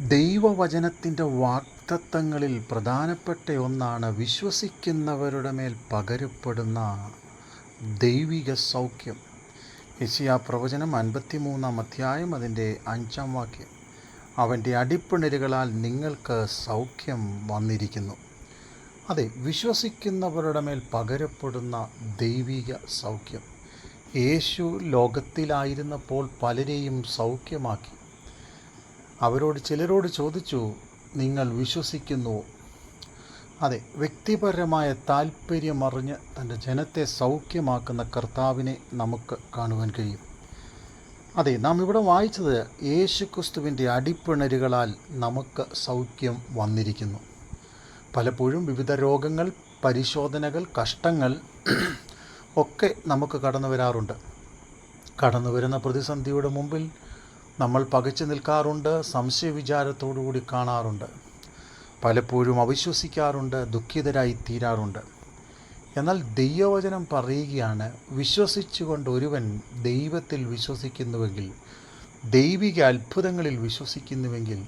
ദൈവവചനത്തിന്റെ വാക്തത്വങ്ങളിൽ പ്രധാനപ്പെട്ട ഒന്നാണ് വിശ്വസിക്കുന്നവരുടെ മേൽ പകരപ്പെടുന്ന ദൈവിക സൗഖ്യം. യശിയ പ്രവചനം അൻപത്തിമൂന്നാം അധ്യായം അതിന്റെ അഞ്ചാം വാക്യം. അവന്റെ അടിപ്പിണരുകളാൽ നിങ്ങൾക്ക് സൗഖ്യം വന്നിരിക്കുന്നു. അതെ വിശ്വസിക്കുന്നവരുടെ മേൽ പകരപ്പെടുന്ന ദൈവിക സൗഖ്യം. യേശു ലോകത്തിലായിരുന്നപ്പോൾ പലരെയും സൗഖ്യമാക്കി. അവരോട് ചിലരോട് ചോദിച്ചു നിങ്ങൾ വിശ്വസിക്കുന്നു? അതെ വ്യക്തിപരമായ താല്പര്യമറിഞ്ഞ് തന്റെ ജനത്തെ സൗഖ്യമാക്കുന്ന കർത്താവിനെ നമുക്ക് കാണുവാൻ കഴിയും. അതെ നാം ഇവിടെ വായിച്ചത് യേശു ക്രിസ്തുവിന്റെ അടിപ്പിണരുകളാൽ നമുക്ക് സൗഖ്യം വന്നിരിക്കുന്നു. പലപ്പോഴും വിവിധ രോഗങ്ങൾ പരിശോധനകൾ കഷ്ടങ്ങൾ ഒക്കെ നമുക്ക് കടന്നു വരാറുണ്ട്. കടന്നു വരുന്ന പ്രതിസന്ധിയുടെ മുമ്പിൽ നമ്മൾ പകച്ചു നിൽക്കാറുണ്ട് സംശയവിചാരത്തോടുകൂടി കാണാറുണ്ട് പലപ്പോഴും അവിശ്വസിക്കാറുണ്ട് ദുഃഖിതരായി തീരാറുണ്ട്. എന്നാൽ ദൈവവചനം പറയുകയാണ് വിശ്വസിച്ചുകൊണ്ട് ഒരുവൻ ദൈവത്തിൽ വിശ്വസിക്കുന്നുവെങ്കിൽ ദൈവിക അത്ഭുതങ്ങളിൽ വിശ്വസിക്കുന്നുവെങ്കിൽ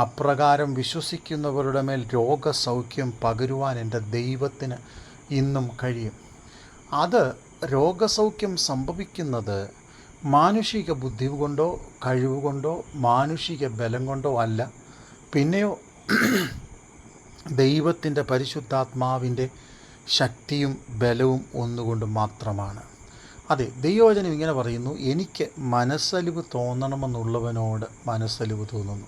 അപ്രകാരം വിശ്വസിക്കുന്നവരുടെ മേൽ രോഗസൗഖ്യം പകരുവാൻ എന്റെ ദൈവത്തിന് ഇന്നും കഴിയും. അത് രോഗസൗഖ്യം സംഭവിക്കുന്നത് മാനുഷിക ബുദ്ധി കൊണ്ടോ കഴിവ് കൊണ്ടോ മാനുഷിക ബലം കൊണ്ടോ അല്ല. പിന്നെയോ ദൈവത്തിന്റെ പരിശുദ്ധാത്മാവിന്റെ ശക്തിയും ബലവും ഒന്നുകൊണ്ട് മാത്രമാണ്. അതെ ദൈവവചനം ഇങ്ങനെ പറയുന്നു എനിക്ക് മനസ്സലിവ് തോന്നണമെന്നുള്ളവനോട് മനസ്സലിവ് തോന്നുന്നു.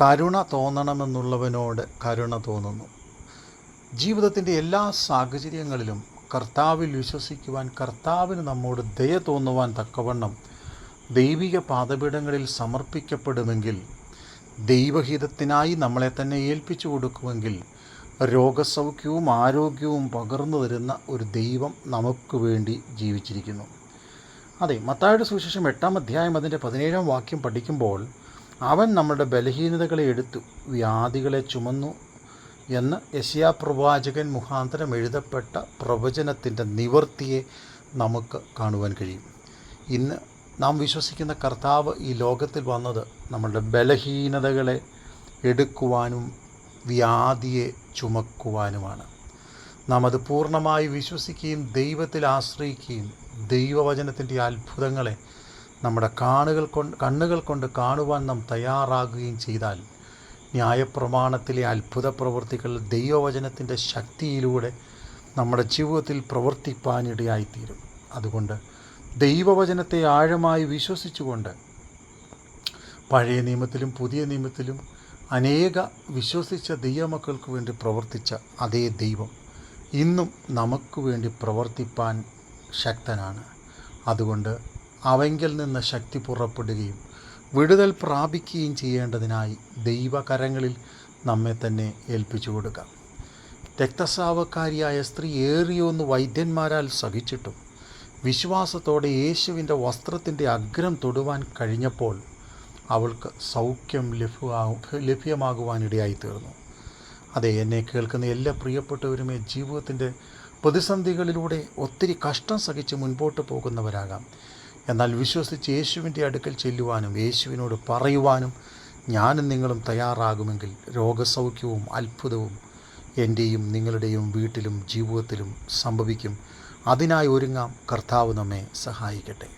കരുണ തോന്നണമെന്നുള്ളവനോട് കരുണ തോന്നുന്നു. ജീവിതത്തിന്റെ എല്ലാ സാഹചര്യങ്ങളിലും കർത്താവിൽ വിശ്വസിക്കുവാൻ കർത്താവിന് നമ്മോട് ദയ തോന്നുവാൻ തക്കവണ്ണം ദൈവിക പാതപീഠങ്ങളിൽ സമർപ്പിക്കപ്പെടുമെങ്കിൽ ദൈവഹിതത്തിനായി നമ്മളെ തന്നെ ഏൽപ്പിച്ചു കൊടുക്കുമെങ്കിൽ രോഗസൗഖ്യവും ആരോഗ്യവും പകർന്നു തരുന്ന ഒരു ദൈവം നമുക്ക് വേണ്ടി ജീവിച്ചിരിക്കുന്നു. അതെ മത്തായുടെ സുവിശേഷം എട്ടാം അധ്യായം അതിന്റെ പതിനേഴാം വാക്യം പഠിക്കുമ്പോൾ അവൻ നമ്മുടെ ബലഹീനതകളെ എടുത്തു വ്യാധികളെ ചുമന്നു എന്ന് യശയാപ്രവാചകൻ മുഖാന്തരം എഴുതപ്പെട്ട പ്രവചനത്തിന്റെ നിവർത്തിയെ നമുക്ക് കാണുവാൻ കഴിയും. ഇന്ന് നാം വിശ്വസിക്കുന്ന കർത്താവ് ഈ ലോകത്തിൽ വന്നത് നമ്മളുടെ ബലഹീനതകളെ എടുക്കുവാനും വ്യാധിയെ ചുമക്കുവാനുമാണ്. നാം അത് പൂർണമായി വിശ്വസിക്കുകയും ദൈവത്തിൽ ആശ്രയിക്കുകയും ദൈവവചനത്തിന്റെ അത്ഭുതങ്ങളെ നമ്മുടെ കാണുകൾ കൊണ്ട് കണ്ണുകൾ കൊണ്ട് കാണുവാൻ നാം തയ്യാറാകുകയും ചെയ്താൽ ന്യായപ്രമാണത്തിലെ അത്ഭുത പ്രവൃത്തികൾ ദൈവവചനത്തിന്റെ ശക്തിയിലൂടെ നമ്മുടെ ജീവിതത്തിൽ പ്രവർത്തിപ്പാനിടയായിത്തീരും. അതുകൊണ്ട് ദൈവവചനത്തെ ആഴമായി വിശ്വസിച്ചുകൊണ്ട് പഴയ നിയമത്തിലും പുതിയ നിയമത്തിലും അനേക വിശ്വസിച്ച ദൈവമക്കൾക്ക് വേണ്ടി പ്രവർത്തിച്ച അതേ ദൈവം ഇന്നും നമുക്ക് വേണ്ടി പ്രവർത്തിപ്പാൻ ശക്തനാണ്. അതുകൊണ്ട് അവങ്കിൽ നിന്ന് ശക്തി പുറപ്പെടുകയും വിടുതൽ പ്രാപിക്കുകയും ചെയ്യേണ്ടതിനായി ദൈവകരങ്ങളിൽ നമ്മെ തന്നെ ഏൽപ്പിച്ചു കൊടുക്കാം. രക്തസ്രാവക്കാരിയായ സ്ത്രീ ഏറിയൊന്ന് വൈദ്യന്മാരാൽ സഹിച്ചിട്ടും വിശ്വാസത്തോടെ യേശുവിന്റെ വസ്ത്രത്തിന്റെ അഗ്രം തൊടുവാൻ കഴിഞ്ഞപ്പോൾ അവൾക്ക് സൗഖ്യം ലഭ്യമാകും ലഭ്യമാകുവാനിടയായി തീർന്നു അതെ എന്നെ കേൾക്കുന്ന എല്ലാ പ്രിയപ്പെട്ടവരുമേ ജീവിതത്തിന്റെ പ്രതിസന്ധികളിലൂടെ ഒത്തിരി കഷ്ടം സഹിച്ച് മുൻപോട്ട് പോകുന്നവരാകാം. എന്നാൽ വിശ്വസിച്ച് യേശുവിന്റെ അടുക്കൽ ചെല്ലുവാനും യേശുവിനോട് പറയുവാനും ഞാനും നിങ്ങളും തയ്യാറാകുമെങ്കിൽ രോഗസൗഖ്യവും അത്ഭുതവും എന്റെയും നിങ്ങളുടെയും വീട്ടിലും ജീവിതത്തിലും സംഭവിക്കും. അതിനായി ഒരുങ്ങാം. കർത്താവ് നമ്മെ സഹായിക്കട്ടെ.